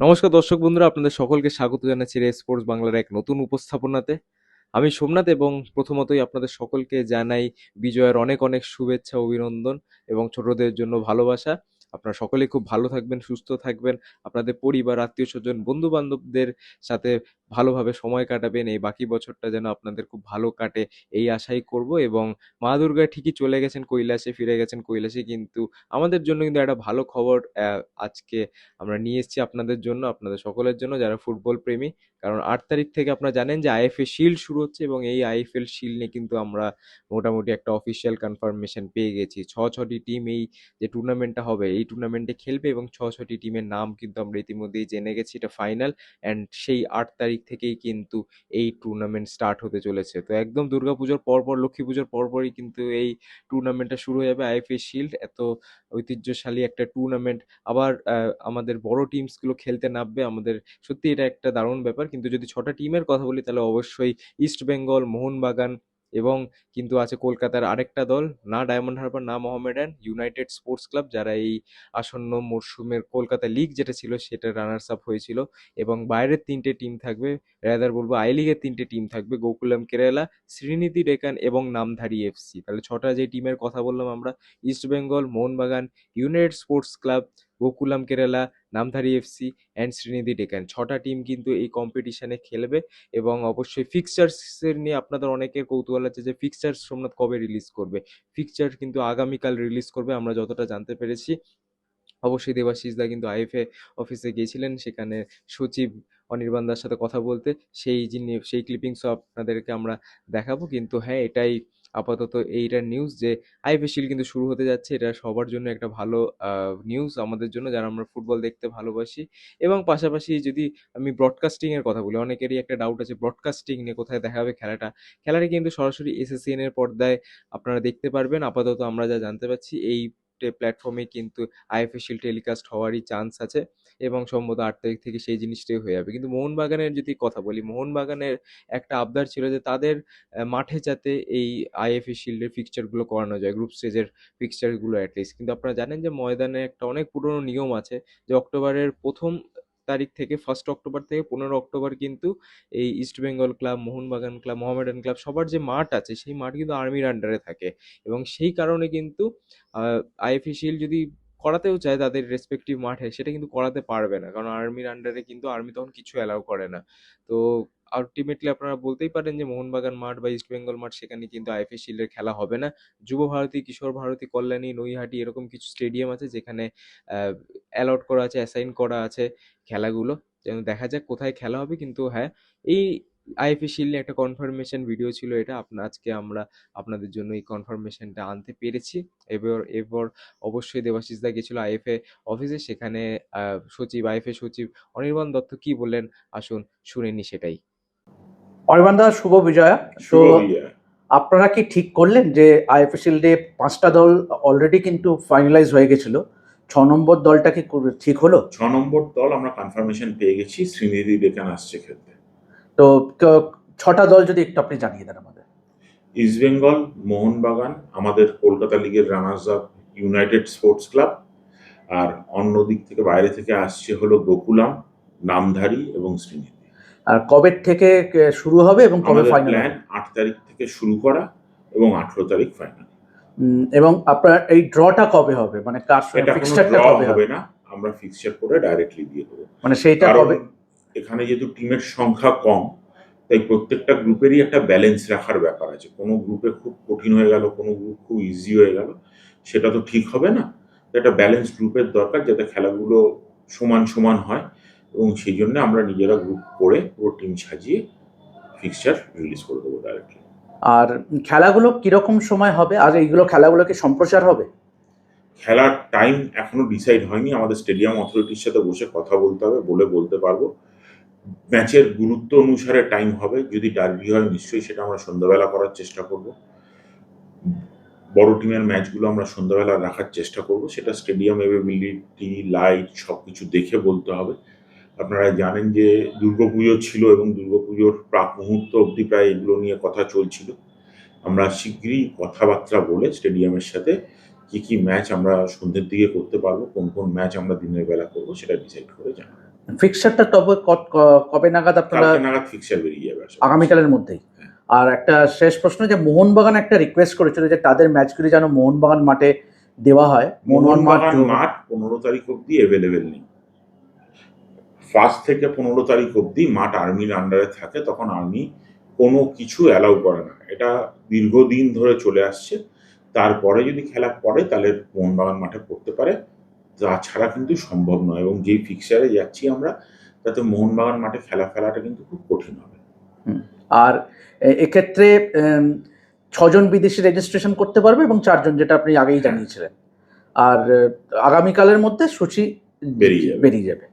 নমস্কার দর্শক বন্ধুরা, আপনাদের সকলকে স্বাগত জানাচ্ছি রে স্পোর্টস বাংলার এক নতুন উপস্থাপনাতে। আমি সোমনাথ এবং প্রথমতই আপনাদের সকলকে জানাই বিজয়ের অনেক অনেক শুভেচ্ছা, অভিনন্দন এবং ছোটদের জন্য ভালোবাসা। আপনারা সকলেই খুব ভালো থাকবেন, সুস্থ থাকবেন। আপনাদের পরিবার, আত্মীয় স্বজন বন্ধু বান্ধবদের সাথে ভালোভাবে সময় কাটাবেন। এই বাকি বছরটা যেন আপনাদের খুব ভালো কাটে এই আশাই করব এবং মা দুর্গা ঠিকই চলে গেছেন, কৈলাসে ফিরে গেছেন। কৈলাসে কিন্তু আমাদের জন্য কিন্তু একটা ভালো খবর আজকে আমরা নিয়ে এসেছি আপনাদের জন্য, আপনাদের সকলের জন্য যারা ফুটবল প্রেমী। কারণ আট তারিখ থেকে আপনারা জানেন যে আইএফএ শিল্ড শুরু হচ্ছে এবং এই আইএফএল শিল্ড নিয়ে কিন্তু আমরা মোটামুটি একটা অফিসিয়াল কনফার্মেশন পেয়ে গেছি। ছ, ছটি টিম এই যে টুর্নামেন্টটা হবে এই টুর্নামেন্টে খেলবে এবং ছ ছটি টিমের নাম কিন্তু আমরা ইতিমধ্যেই জেনে গেছি, এটা ফাইনাল অ্যান্ড সেই আট তারিখ থেকেই কিন্তু এই টুর্নামেন্ট স্টার্ট হতে চলেছে। তো একদম দুর্গাপুজোর পরপর, লক্ষ্মী পুজোর পরপরই কিন্তু এই টুর্নামেন্টটা শুরু হয়ে যাবে আইএফএ শিল্ড এত ঐতিহ্যশালী একটা টুর্নামেন্ট আবার আমাদের বড় টিমসগুলো খেলতে নামবে, আমাদের সত্যি এটা একটা দারুণ ব্যাপার। কিন্তু যদি ছটা টিমের কথা বলি, তাহলে অবশ্যই ইস্ট বেঙ্গল মোহনবাগান এবং কিন্তু আছে কলকাতার আরেকটা দল, না ডায়মন্ড হারবার, না মোহামেডান, ইউনাইটেড স্পোর্টস ক্লাব, যারা এই আসন্ন মরশুমের কলকাতা লিগ যেটা ছিল সেটা রানার্স আপ হয়েছিল এবং বাইরের তিনটে টিম থাকবে রাদার বলব আই লিগের তিনটে টিম থাকবে, গোকুলাম কেরালা, শ্রীনিধি ডেকান এবং নামধারী এফসি। তাহলে ছটা যে টিমের কথা বললাম আমরা East Bengal Mohun Bagan, united sports club Gokulam Kerala, Namdhari FC and Srinidhi Deccan. ছটা টিম কিন্তু এই কম্পিটিশানে খেলবে এবং অবশ্যই ফিক্সচার্সের নিয়ে আপনাদের অনেকের কৌতূহল আছে যে ফিক্সচার্স সোমনাথ কবে রিলিজ করবে? ফিক্সচার কিন্তু আগামীকাল রিলিজ করবে, আমরা যতটা জানতে পেরেছি। অবশ্যই দেবাশিস দা কিন্তু আইএফএ অফিসে গিয়েছিলেন, সেখানে সচিব অনির্বাণ দার সাথে কথা বলতে সেই যিনি সেই ক্লিপিংসও আপনাদেরকে আমরা দেখাবো। কিন্তু হ্যাঁ এটাই আপাতত এইটার নিউজ যে আইএফএ শিল কিন্তু শুরু হতে যাচ্ছে। এটা সবার জন্য একটা ভালো নিউজ আমাদের জন্য, যারা আমরা ফুটবল দেখতে ভালোবাসি। এবং পাশাপাশি যদি আমি ব্রডকাস্টিং এর কথা বলি, অনেকেরই একটা ডাউট আছে ব্রডকাস্টিং নিয়ে কোথায় দেখাবে খেলাটা? খেলাটা কিন্তু সরাসরি এসএসসিএন এর পর্দায় আপনারা দেখতে পারবেন। আপাতত আমরা যা জানতে পারছি, এই প্ল্যাটফর্মে কিন্তু আইএফএ শিল টেলিকাস্ট হওয়ারই চান্স আছে এবং সম্ভবত আট তারিখ থেকে সেই জিনিসটাই হয়ে যাবে। কিন্তু মোহনবাগানের যদি কথা বলি, মোহনবাগানের একটা আবদার ছিল যে তাদের মাঠে যাতে এই আইএফএ শিল্ডের ফিক্সচারগুলো করানো যায় গ্রুপ স্টেজের ফিক্সচারগুলো অ্যাটলিস্ট কিন্তু আপনারা জানেন যে ময়দানে একটা অনেক পুরনো নিয়ম আছে যে অক্টোবরের প্রথম তারিখ থেকে ফার্স্ট অক্টোবর থেকে পনেরো অক্টোবর কিন্তু এই East Bengal club Mohun Bagan club Mohammedan club সবার যে মাঠ আছে, সেই মাঠ কিন্তু আর্মির আন্ডারে থাকে। এবং সেই কারণে কিন্তু আইএফএ শিল্ড যদি করাতেও চায় তাদের রেসপেক্টিভ মাঠে, সেটা কিন্তু করাতে পারবে না। কারণ আর্মির আন্ডারে কিন্তু আর্মি তখন কিছু অ্যালাউ করে না। তো আলটিমেটলি আপনারা বলতেই পারেন যে মোহনবাগান মাঠ বা ইস্টবেঙ্গল মাঠ, সেখানে কিন্তু আইএফএ শিল্ডের খেলা হবে না। যুব ভারতী, কিশোর ভারতী, কল্যাণী, নৈহাটি এরকম কিছু স্টেডিয়াম আছে যেখানে অ্যালট করা আছে অ্যাসাইন করা আছে খেলাগুলো। যেন দেখা যাক কোথায় খেলা হবে, কিন্তু হ্যাঁ এই আইএফএ শিল্ড একটা কনফার্মেশন ভিডিও ছিল এটা। আপনার আজকে আমরা আপনাদের জন্য এই কনফার্মেশনটা আনতে পেরেছি। এবার এরপর অবশ্যই দেবাশিস দা গেছিল আইএফএ অফিসে সেখানে আহ, সচিব আইএফএ সচিব অনির্বাণ দত্ত কি বললেন? আসুন শুনে নি সেটাই। অনির্বাণ দা শুভ বিজয়া। শুভ বিজয়। আপনারা কি ঠিক করলেন যে আইএফএ শিল্ডে পাঁচটা দল অলরেডি কিন্তু ফাইনালাইজ হয়ে গেছিল? ছ নম্বর দলটা কি করে- ঠিক হলো? ছ নম্বর দল আমরা কনফার্মেশন পেয়ে গেছি। শ্রীনিধি ডেকান আসছে খেলতে। তো ছটা দল যদি একটু আপনি জানিয়ে দেন আমাদের। ইস্ট বেঙ্গল মোহনবাগান আমাদের কলকাতা লিগের runners up united sports club আর অন্য দিক থেকে বাইরে থেকে আসছে হলো গোকুলাম নামধারী এবং শ্রীনিধি। আর কবে থেকে শুরু হবে এবং কবে ফাইনাল প্ল্যান আট তারিখ থেকে শুরু করা এবং আঠেরো তারিখ ফাইনাল এবং আপনার এই ড্রটা কবে হবে? মানে কার ফিক্সচারটা কবে হবে? না আমরা ফিক্সচার করে ডাইরেক্টলি দিয়ে দেবো। মানে সেইটা কবে এখানে যেহেতু টিমের সংখ্যা কম তাই প্রত্যেকটা গ্রুপেরই একটা ব্যালেন্স রাখার ব্যাপার আছে। কোনো গ্রুপে খুব কঠিন হয়ে গেল কোনো গ্রুপ খুব ইজি হয়ে গেল সেটা তো ঠিক হবে না। একটা ব্যালেন্স গ্রুপের দরকার যাতে খেলাগুলো সমান সমান হয় এবং সেই জন্য আমরা নিজেরা গ্রুপ করে পুরো টিম সাজিয়ে ফিক্সচার রিলিজ করে দেবো ডাইরেক্টলি আর খেলাগুলো কীরকম সময় হবে? আর এইগুলো খেলাগুলো কি সম্প্রচার হবে? খেলার টাইম এখনও ডিসাইড হয়নি। আমাদের স্টেডিয়াম অথরিটির সাথে বসে কথা বলতে হবে বলে বলতে পারব। ম্যাচের গুরুত্ব অনুসারে টাইম হবে। যদি ডার্বি হয়, নিশ্চয়ই সেটা আমরা সন্ধ্যাবেলা করার চেষ্টা করব। বড় টিমের ম্যাচগুলো আমরা সন্ধ্যাবেলা রাখার চেষ্টা করব। সেটা স্টেডিয়াম এভেবিলিটি লাইট সব কিছু দেখে বলতে হবে। আপনারা জানেন যে দুর্গাপুজো ছিল এবং দুর্গাপুজোর প্রাক মুহূর্ত অবধি প্রায় এগুলো নিয়ে কথা চলছিল। আমরা শীঘ্রই কথাবার্তা বলে স্টেডিয়ামের সাথে কি কি ম্যাচ আমরা সন্ধ্যের দিকে করতে পারব, কোন কোন ম্যাচ আমরা দিনের বেলা করব, সেটা ডিসাইড করে জানাব। ফিক্সারটা তবে কবে নাগাদ আপনারা নাগাদ ফিক্সার বেরিয়ে যাবে আগামীকালের মধ্যেই। হ্যাঁ। আর একটা শেষ প্রশ্ন যে মোহনবাগান একটা রিকোয়েস্ট করেছিল যে তাদের ম্যাচগুলি যেন মোহনবাগান মাঠে দেওয়া হয়। মোহনবাগান মাঠ মোহনবাগান মাঠ পনেরো তারিখ অব্দি অ্যাভেলেবেল নেই। ফার্স্ট থেকে পনেরো তারিখ অব্দি মাঠ আর্মির আন্ডারে থাকে তখন আর্মি কোনো কিছু অ্যালাউ করে না। এটা দীর্ঘদিন ধরে চলে আসছে। তারপরে যদি খেলা পড়ে তাহলে মোহনবাগান মাঠে পড়তে পারে। তাছাড়া কিন্তু সম্ভব নয় এবং যেই ফিক্সারে যাচ্ছি আমরা তাতে মোহনবাগান মাঠে খেলা ফেলাটা কিন্তু খুব কঠিন হবে। আর এক্ষেত্রে ছজন বিদেশি রেজিস্ট্রেশন করতে পারবে এবং চারজন যেটা আপনি আগেই জানিয়েছিলেন। আর আগামীকালের মধ্যে সূচি বেরিয়ে যাবে। বেরিয়ে যাবে।